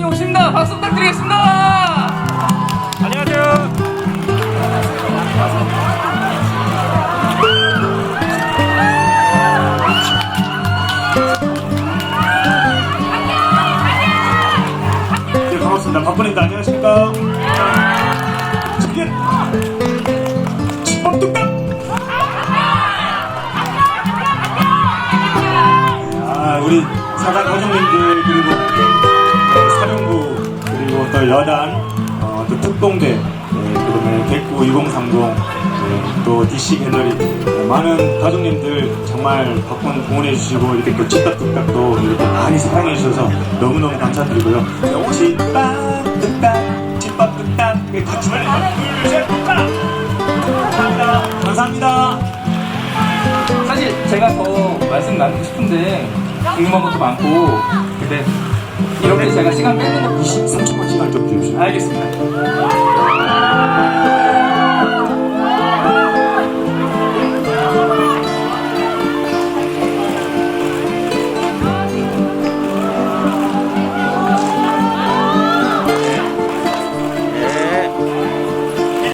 감독님 오십니다. 박수 부탁드리겠습니다. 안녕하세요. 네, 반갑습니다. 박보입니다 안녕하십니까? 저기 집밥 뚝딱. 아 우리 사장 과장님들 그리고. 또 여단 어, 또 특공대 네, 그다음에 백구 2030 네, 또 DC 갤러리 네, 많은 가족님들 정말 덕분 응원해 주시고 이렇게 또 집밥뚝딱도 이렇게 많이 사랑해 주셔서 너무너무 감사드리고요. 네, 집밥뚝딱 집밥뚝딱 네, 같이 말해서 둘셋 감사합니다. 감사합니다. 사실 제가 더 말씀 나누고 싶은데 궁금한 것도 많고 근데 이렇게 제가 시간 뺏는 것도 30분 시간 좀 주십시오. 알겠습니다